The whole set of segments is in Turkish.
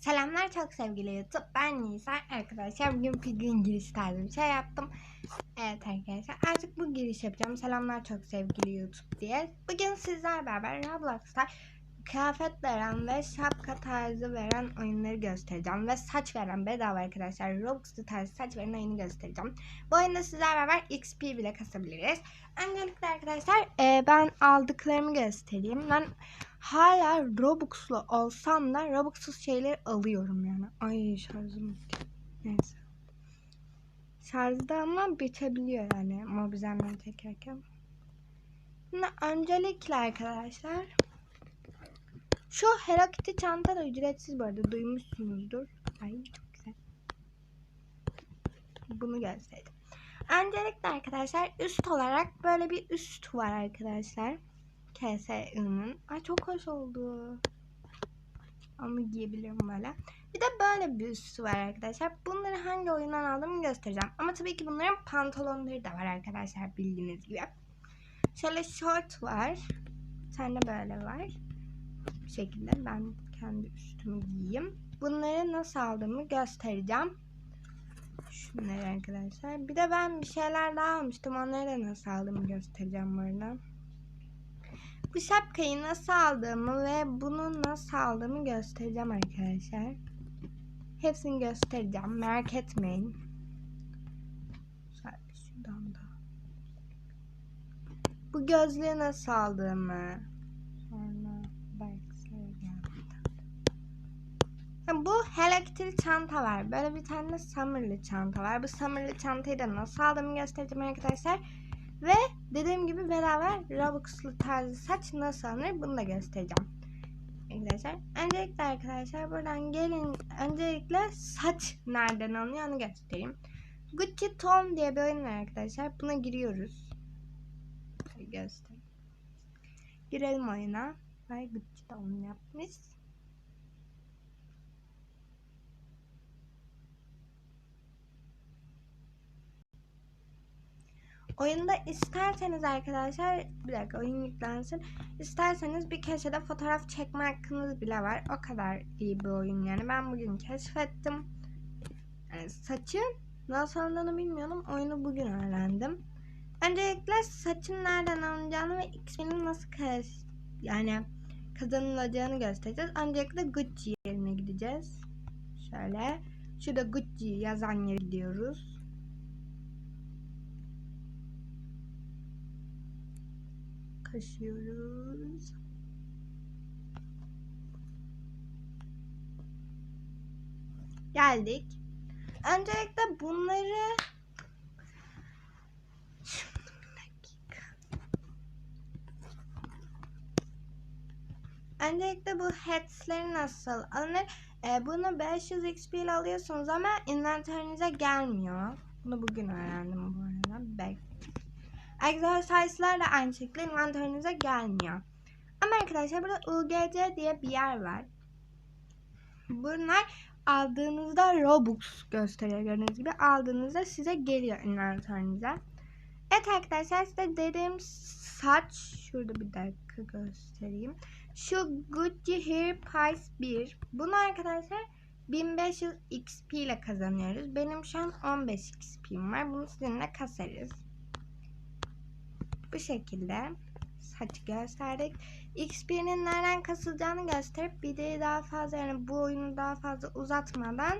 Selamlar çok sevgili YouTube. Ben Nisa. Arkadaşlar bugün gün giriş tarzı bir şey yaptım. Evet arkadaşlar artık bu giriş yapacağım. Selamlar çok sevgili YouTube diye. Bugün sizler beraber Roblox'ta kıyafet veren ve şapka tarzı veren oyunları göstereceğim. Ve saç veren bedava arkadaşlar. Roblox'ta tarzı saç veren oyunu göstereceğim. Bu oyunda sizler beraber XP bile kasabiliriz. Öncelikle arkadaşlar e, ben aldıklarımı göstereyim. Ben hala Robux'lu olsam da Robux'suz şeyler alıyorum yani. Ay şarjım bitti. Neyse. Şarjda ama bitebiliyor yani mobizenleri çekerken. Şimdi öncelikle arkadaşlar şu Hello Kitty çanta da ücretsiz bu arada duymuşsunuzdur. Ay çok güzel. Bunu gösterdim. Öncelikle arkadaşlar üst olarak böyle bir üst var arkadaşlar. KSI'nin. Ay çok hoş oldu. Ama giyebilirim böyle. Bir de böyle bir üstü var arkadaşlar. Bunları hangi oyundan aldığımı göstereceğim. Ama tabii ki bunların pantolonları da var arkadaşlar bildiğiniz gibi. Şöyle short var. Bir tane böyle var. Bu şekilde ben kendi üstümü giyeyim. Bunları nasıl aldığımı göstereceğim. Şunları arkadaşlar. Bir de ben bir şeyler daha almıştım. Onları da nasıl aldığımı göstereceğim bu arada. Bu şapkayı nasıl aldığımı ve bunu nasıl aldığımı göstereceğim arkadaşlar. Hepsini göstereceğim. Merak etmeyin. Bu gözlüğü nasıl aldığımı. Bu Hello çanta var. Böyle bir tane Summer'lı çanta var. Bu Summer'lı çantayı da nasıl aldığımı göstereceğim arkadaşlar. Ve dediğim gibi beraber Robux'lu tarzı saç nasıl alınır bunu da göstereceğim. Arkadaşlar. Öncelikle arkadaşlar buradan gelin. Öncelikle saç nereden alınıyor onu göstereyim. Gucci Tom diye bir oyun var arkadaşlar. Buna giriyoruz. Göstereyim. Girelim oyuna. Vay Gucci Tom yapmış. Oyunda isterseniz arkadaşlar bir dakika oyun yüklensin. İsterseniz bir köşede fotoğraf çekme hakkınız bile var. O kadar iyi bir oyun yani. Ben bugün keşfettim. Yani saçın nasıl alındığını bilmiyordum. Oyunu bugün öğrendim. Öncelikle saçın nereden alınacağını ve XP'nin nasıl kaz yani kazanılacağını göstereceğiz. Öncelikle Gucci yerine gideceğiz. Şöyle. Şurada Gucci yazan yere gidiyoruz. Kaşıyoruz. Geldik. Öncelikle bunları Öncelikle bu hetsleri nasıl alınır? Ee, bunu 500 XP ile alıyorsunuz ama inventörünüze gelmiyor. Bunu bugün öğrendim bu arada. Belki Da aynı şekilde inventörünüze gelmiyor. Ama arkadaşlar burada UGC diye bir yer var. Bunlar aldığınızda Robux gösteriyor gördüğünüz gibi. Aldığınızda size geliyor inventörünüze. Evet arkadaşlar size dediğim saç şurada bir dakika göstereyim. Şu Gucci Hair Price 1. Bunu arkadaşlar 1500 XP ile kazanıyoruz. Benim şu an 15 XP'm var. Bunu sizinle kasarız. Bu şekilde saç gösterdik. XP'nin nereden kasılacağını gösterip videoyu daha fazla yani bu oyunu daha fazla uzatmadan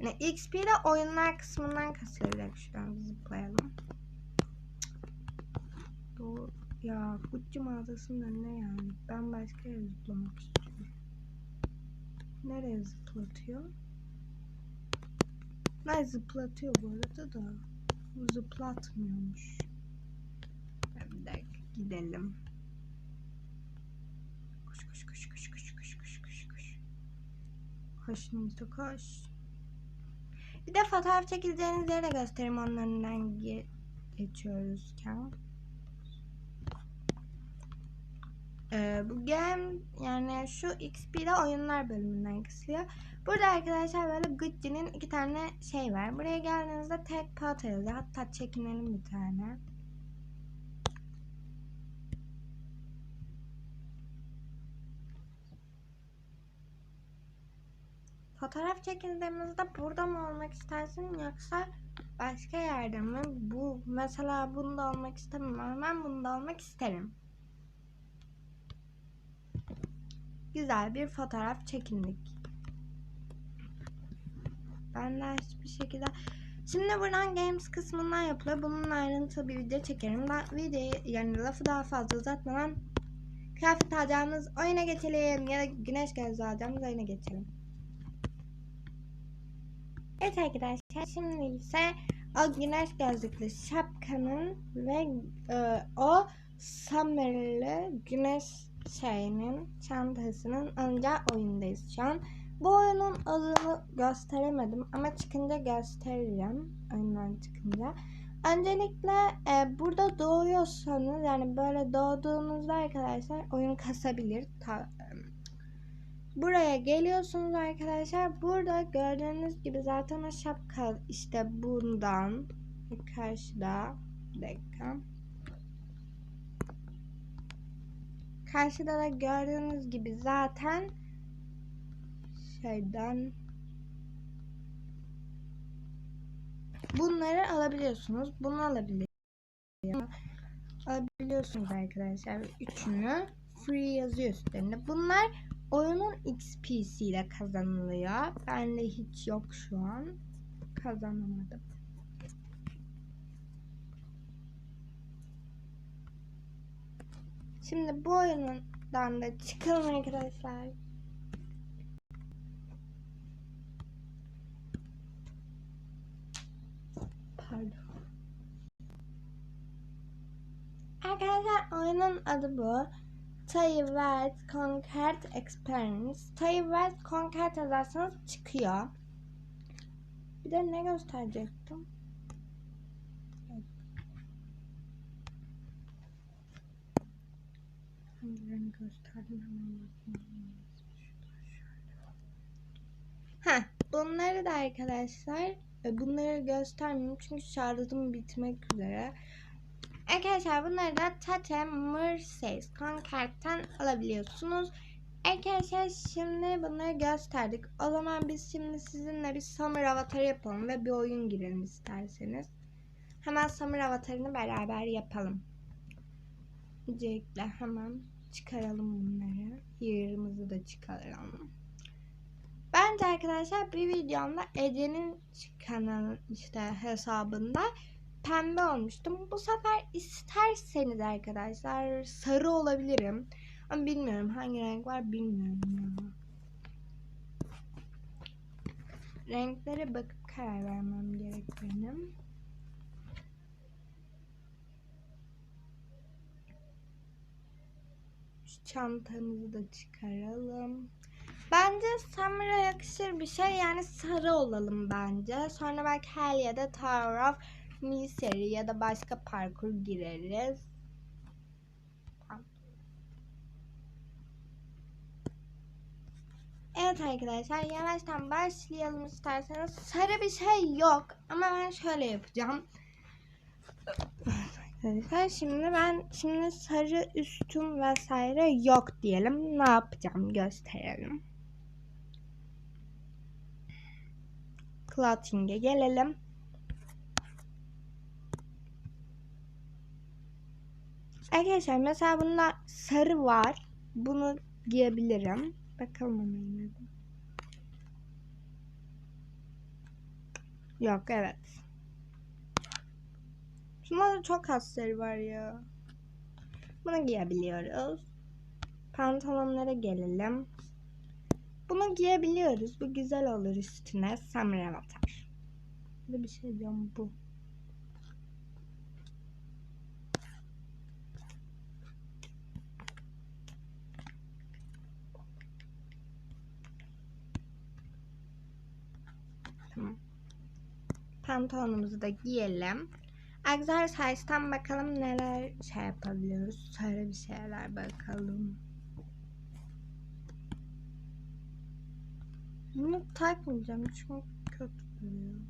yani XP ile oyunlar kısmından kasılacak. Şuradan zıplayalım. Doğru. Ya Gucci mağazasının önüne yani. Ben başka yere zıplamak istiyorum. Nereye zıplatıyor? Ne zıplatıyor bu arada da. Zıplatmıyormuş gidelim. Koş koş koş koş koş koş koş koş koş. Koş Nisa koş. Bir de fotoğraf çekileceğiniz yere göstereyim önünden ge geçiyoruzken. Ee, bu game yani şu XP'de oyunlar bölümünden kısıyor. Burada arkadaşlar böyle Gucci'nin iki tane şey var. Buraya geldiğinizde tek pot yazıyor. Hatta çekinelim bir tane. Fotoğraf çekildiğimizde burada mı olmak istersin yoksa başka yerde mi? Bu mesela bunda olmak istemem. Ben bunda olmak isterim. Güzel bir fotoğraf çekindik. Ben de hiçbir şekilde Şimdi buradan games kısmından yapılıyor. Bunun ayrıntılı bir video çekerim. Da, videoyu yani lafı daha fazla uzatmadan kıyafet alacağımız oyuna geçelim. Ya da güneş gözlüğü alacağımız oyuna geçelim. Evet arkadaşlar şimdi ise o güneş gözlüklü şapkanın ve e, o Summer'lı güneş şeyinin çantasının alacağı oyundayız şu an. Bu oyunun adını gösteremedim ama çıkınca gösteririm. Oyundan çıkınca. Öncelikle e, burada doğuyorsanız yani böyle doğduğunuzda arkadaşlar oyun kasabilir. Ta, buraya geliyorsunuz arkadaşlar. Burada gördüğünüz gibi zaten o şapka işte bundan karşıda bir dakika. Karşıda da gördüğünüz gibi zaten şeyden bunları alabiliyorsunuz. Bunu alabiliyorsunuz. Alabiliyorsunuz arkadaşlar. Üçünü free yazıyor üstlerinde. Bunlar oyunun XP'si ile kazanılıyor. Bende hiç yok şu an. Kazanamadım. Şimdi bu oyundan da çıkalım arkadaşlar. Pardon. Arkadaşlar oyunun adı bu. Teyvat Conquered Experience. Teyvat Conquered yazarsanız çıkıyor. Bir de ne gösterecektim? Hangilerini gösterdim hemen. Heh, bunları da arkadaşlar e, bunları göstermeyeyim çünkü şarjım bitmek üzere. Arkadaşlar bunları da Tate Mercedes Conquer'ten alabiliyorsunuz. Arkadaşlar şimdi bunları gösterdik. O zaman biz şimdi sizinle bir Summer avatarı yapalım ve bir oyun girelim isterseniz. Hemen Summer avatarını beraber yapalım. Öncelikle hemen çıkaralım bunları. Yerimizi de çıkaralım. Bence arkadaşlar bir videomda Ece'nin kanalı işte hesabında pembe olmuştum. Bu sefer isterseniz arkadaşlar sarı olabilirim. Ama bilmiyorum hangi renk var bilmiyorum ya. Renklere bakıp karar vermem gerek benim. Şu çantamızı da çıkaralım. Bence Summer'a yakışır bir şey yani sarı olalım bence. Sonra belki Hell ya da Tower of Misery ya da başka parkur gireriz. Evet arkadaşlar yavaştan başlayalım isterseniz. Sarı bir şey yok ama ben şöyle yapacağım. Arkadaşlar şimdi ben şimdi sarı üstüm vesaire yok diyelim. Ne yapacağım gösterelim. Clothing'e gelelim. Arkadaşlar mesela bunda sarı var. Bunu giyebilirim. Bakalım ama yine. Yok evet. Şunda da çok az sarı var ya. Bunu giyebiliyoruz. Pantolonlara gelelim. Bunu giyebiliyoruz. Bu güzel olur üstüne. Summer Avatar. Bir şey diyorum bu. Tamam. Pantolonumuzu da giyelim. Exercise'tan bakalım neler şey yapabiliyoruz. Söyle bir şeyler bakalım. Bunu takmayacağım çünkü kötü duruyor.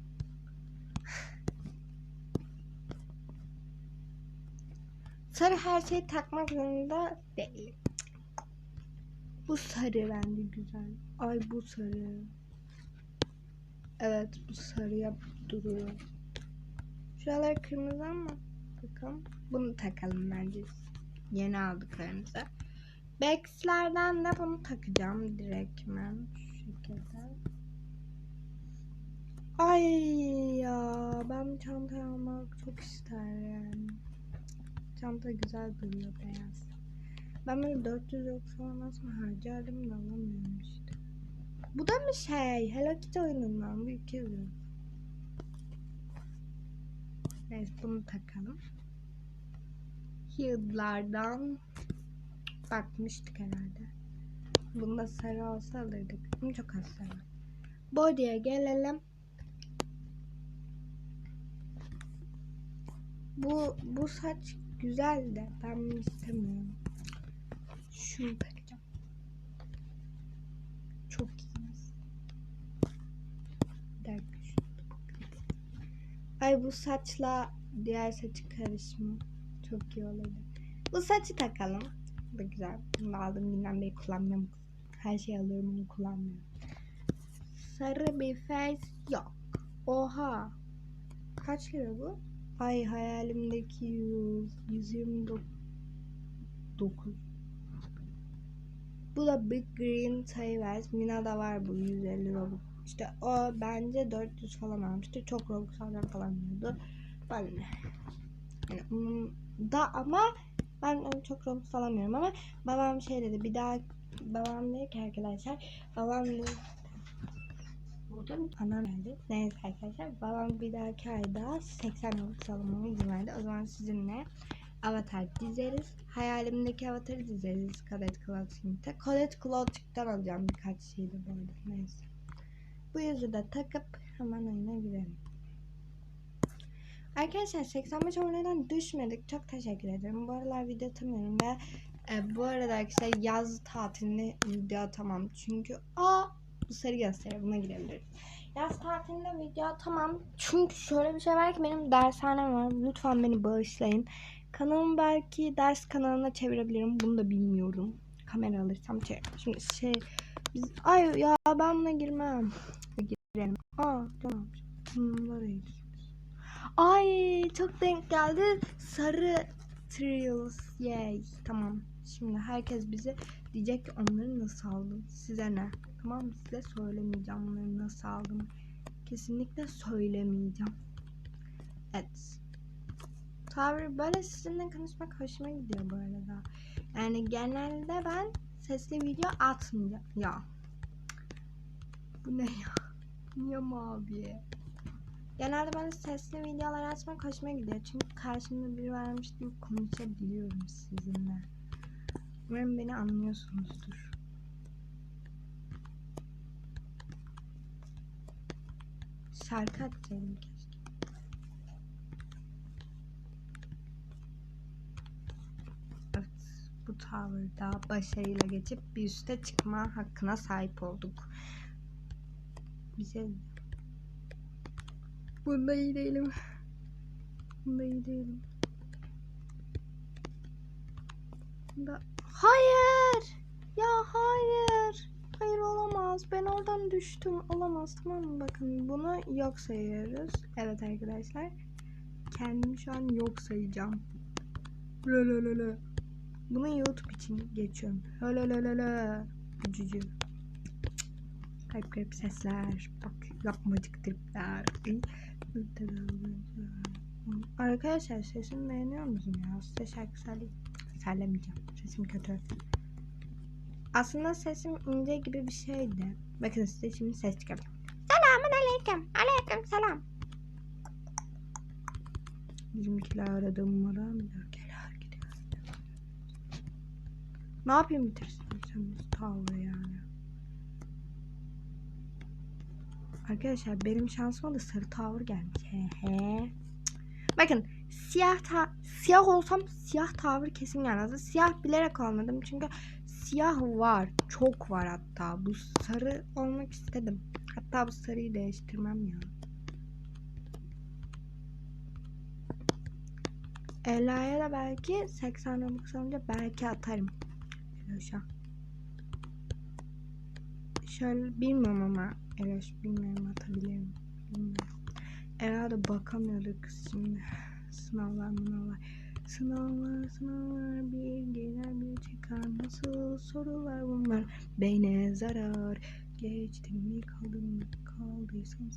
Sarı her şeyi takmak zorunda değil. Bu sarı bence güzel. Ay bu sarı. Evet bu sarıya duruyor. Şuralar kırmızı ama bakalım. Bunu takalım bence. Yeni aldıklarımıza. Bex'lerden de bunu takacağım direktmen. Şu şekilde. Ay ya ben çantayı almak çok isterim. Çanta güzel duruyor beyaz. Ben böyle 400 yoksa olmazsa harcardım da alamıyorum işte. Bu da mı şey? Hello Kitty oyunundan. Bu 200 lira. Neyse bunu takalım. Heel'lardan bakmıştık herhalde. Bunda sarı olsa alırdık. Çok az sarı. Body'ye gelelim. Bu bu saç güzel de ben istemiyorum. Şunu takacağım. Çok iyi. Bir dakika şunu da bakayım. Bu saçla diğer saçı karışımı çok iyi olurdu. Bu saçı takalım. Bu da güzel. Bunu aldığım günden beri kullanmıyorum. Her şey alıyorum onu kullanmıyorum. Sarı bir face yok. Oha. Kaç lira bu? Ay hayalimdeki 100, 129. Bu da Big Green Tavers. Mina'da var bu 150 Robux. İşte o bence 400 falan almıştı. Çok Robux alacağım falan diyordu. Ben de. Yani da ama ben çok Robux alamıyorum ama babam şey dedi bir daha babam dedi ki arkadaşlar babam dedi Burada mı? Anam geldi. Neyse arkadaşlar babam bir dahaki ayda 80 Robux almama izin verdi. O zaman sizinle avatar dizeriz. Hayalimdeki avatarı dizeriz. Colette Clothing'de. Colette Clothing'den alacağım birkaç şeydi bu arada. Neyse. Bu yüzü de takıp hemen oyuna girelim. Arkadaşlar 85 aboneden düşmedik. Çok teşekkür ederim. Bu aralar video atamıyorum ve e, bu arada arkadaşlar yaz tatilinde video atamam. Çünkü aa bu sarı gösteri buna girebiliriz. Yaz tatilinde video atamam. Çünkü şöyle bir şey var ki benim dershanem var. Lütfen beni bağışlayın. Kanalımı belki ders kanalına çevirebilirim. Bunu da bilmiyorum. Kamera alırsam çevir. Şimdi şey biz ay ya ben buna girmem. Girelim. Aa tamam. Bunlara gir. Ay çok denk geldi. Sarı Trills. Yay. Tamam. Şimdi herkes bize diyecek ki onları nasıl aldın? Size ne? Tamam mı? Size söylemeyeceğim onları nasıl aldım. Kesinlikle söylemeyeceğim. Evet. Tabii böyle sizinle konuşmak hoşuma gidiyor bu arada. Yani genelde ben sesli video atmayacağım. Ya. Bu ne ya? Niye mavi? Genelde ben sesli videolar açmak hoşuma gidiyor. Çünkü karşımda biri varmış gibi konuşabiliyorum sizinle. Umarım beni anlıyorsunuzdur. Şarkı açsaydım keşke. Evet, tower'da başarıyla geçip bir üste çıkma hakkına sahip olduk. Bize Bunda iyi değilim. Bunda iyi değilim. Bunda... Hayır! Ya hayır! Hayır olamaz. Ben oradan düştüm. Olamaz tamam mı? Bakın bunu yok sayıyoruz. Evet arkadaşlar. Kendimi şu an yok sayacağım. Lölölölö. Bunu YouTube için geçiyorum. Lölölölö. Gücücü. Kalp kalp sesler. Bak yapmacık tripler. Arkadaşlar sesimi beğeniyor musun ya? Size şarkı söyleyeyim. Söylemeyeceğim. Sesim kötü. Aslında sesim ince gibi bir şeydi. Bakın size şimdi ses çıkaracağım. Selamun aleyküm. Aleyküm selam. Bizimkiler aradığım numara bizimkiler gidiyor. Ne yapayım bitirsin tavrı yani. Arkadaşlar benim şansıma da sarı tavır gelmiş. He he. Bakın siyah ta siyah olsam siyah tavır kesin gelmezdi. Siyah bilerek almadım çünkü siyah var. Çok var hatta. Bu sarı olmak istedim. Hatta bu sarıyı değiştirmem ya. Ela'ya da belki 80 Robux alınca belki atarım. An. Şöyle bilmiyorum ama Eloş bilmiyorum atabilirim. Bilmiyorum. Herhalde bakamıyorduk şimdi. Sınavlar mınavlar. Sınavlar sınavlar bir gelir bir çıkar. Nasıl sorular bunlar. Beyne zarar. Geçtim mi kaldım mı kaldıysam.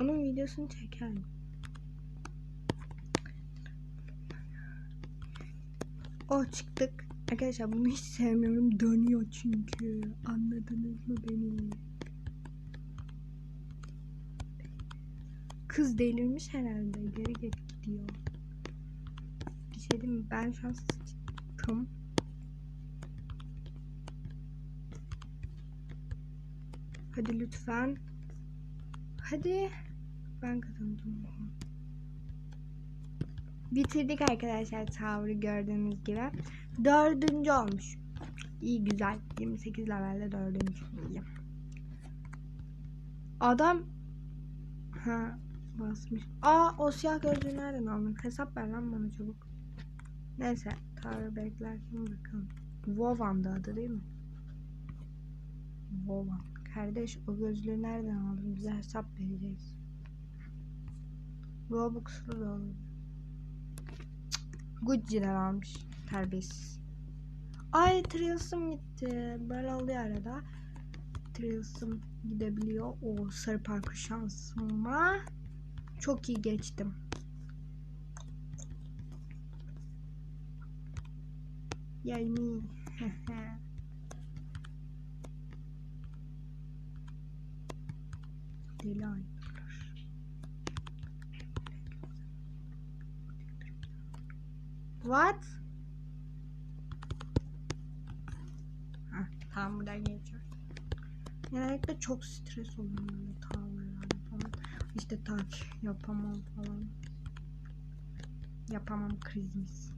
Onun videosunu çekelim. O çıktık. Arkadaşlar bunu hiç sevmiyorum. Dönüyor çünkü. Anladınız mı beni? Kız delirmiş herhalde. Geri geri gidiyor. Bir şey mi? Ben şu an sıçtım. Hadi lütfen. Hadi. Ben kazandım. Bitirdik arkadaşlar tavrı gördüğünüz gibi. Dördüncü olmuş. İyi güzel. 28 levelde dördüncü. Adam ha basmış. Aa o siyah gözlüğü nereden aldın? Hesap ver lan bana çabuk. Neyse tavrı beklerken bakalım. Vovan'dı adı değil mi? Vovan. Kardeş o gözlüğü nereden aldın? Bize hesap vereceğiz. Robux'lu da olur. Gucci'den almış. Terbiyesiz. Ay Trilsum gitti. Böyle oluyor arada. Trilsum gidebiliyor. O sarı parkur şansıma. Çok iyi geçtim. Me. Deli. What? Heh, tamam buradan geçiyor. Genellikle çok stres oluyorum böyle tavırlarda falan. İşte tak yapamam falan. Yapamam krizimiz.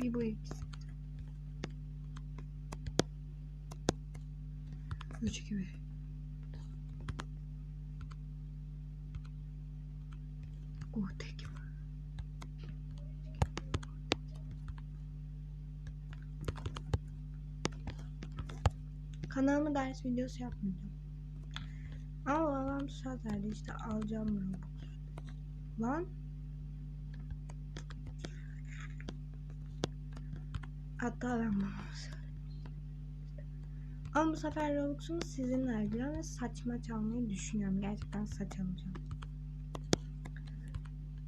Bir bu ikisi. 3 2 1 Oh tek. Kanalıma ders videosu yapmayacağım. Ama babam verdi işte alacağım Robux. Lan. Hatta ben babama. Ama bu sefer Robux'umu sizinle harcayacağım ve saçma çalmayı düşünüyorum. Gerçekten saç alacağım.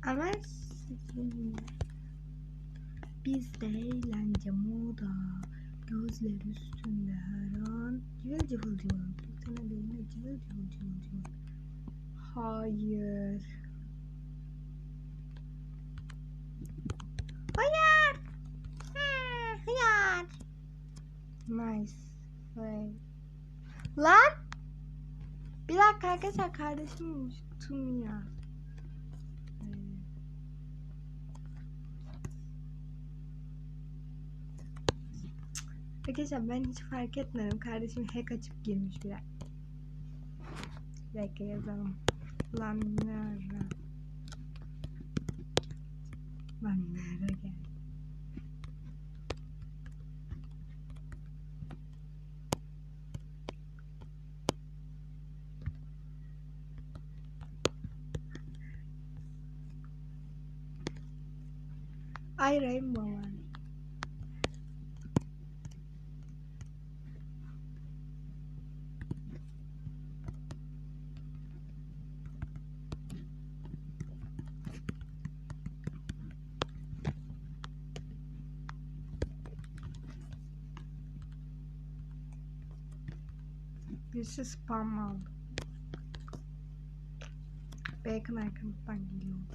Ama sizinle. Bizde eğlence moda. Gözler üstünde. Cıvıl cıvıl cıvıl. Sana benimle cıvıl cıvıl cıvıl cıvıl. Hayır. Hayır. Ha, Hayır. Nice. Way. Lan. Bir dakika arkadaşlar kardeşim tüm ya. Arkadaşlar ben hiç fark etmedim. Kardeşim hack açıp girmiş bile. Bir dakika yazalım. Lan nere? Lan nere gel? Ay Rainbow var. Birisi spam aldı. Bacon arkamızdan geliyordu.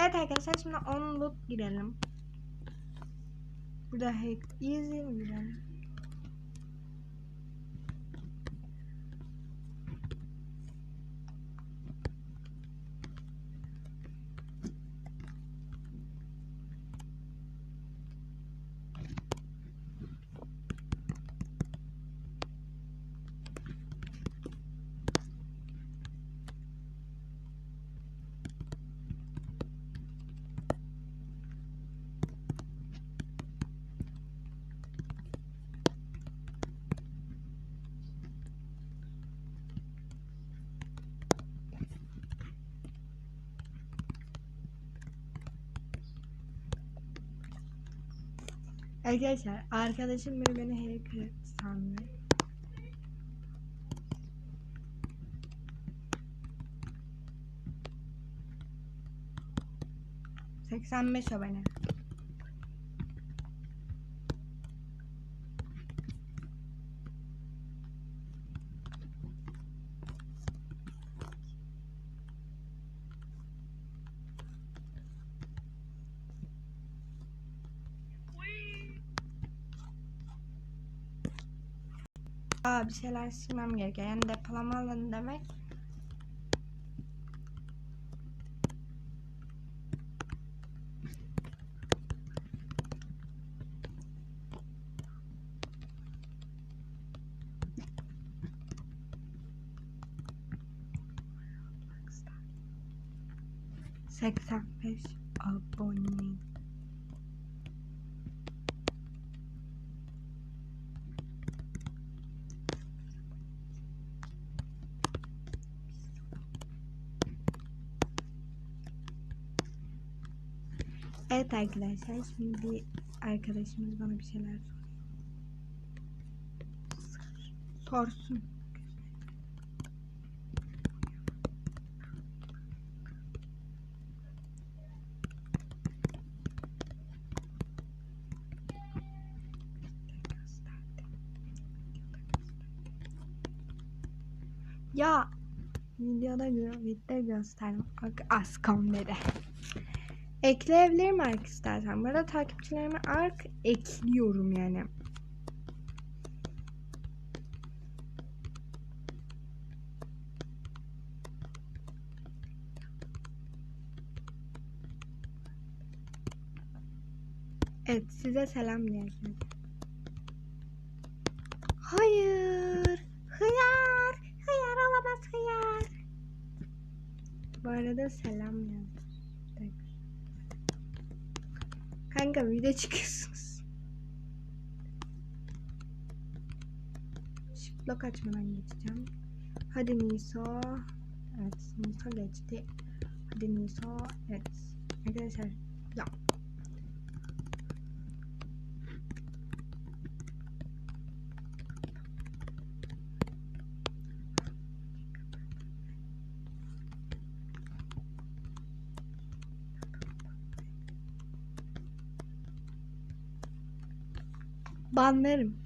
Evet arkadaşlar şimdi on loop girelim. Burada hack easy girelim? Arkadaşlar arkadaşım biri beni hacker sandı. Seksen beş abone. Bir şeyler silmem gerekiyor. Yani depolama alanı demek. Seksen beş abone. Evet arkadaşlar şimdi arkadaşımız bana bir şeyler soruyor. Sorsun. Ya videoda gö- video gösterdim. Bak az komedi. Ekleyebilirim Ark istersen. Bu arada takipçilerime Ark ekliyorum yani. Evet size selam diyeceğim. Hayır. Hıyar. Hıyar olamaz hıyar. Bu arada selam yazmış. Bir dakika. Kanka video çıkıyorsunuz. Shift lock açmadan geçeceğim. Hadi Niso. Evet Niso geçti. Hadi Niso. Evet. Arkadaşlar ya. Banlarım.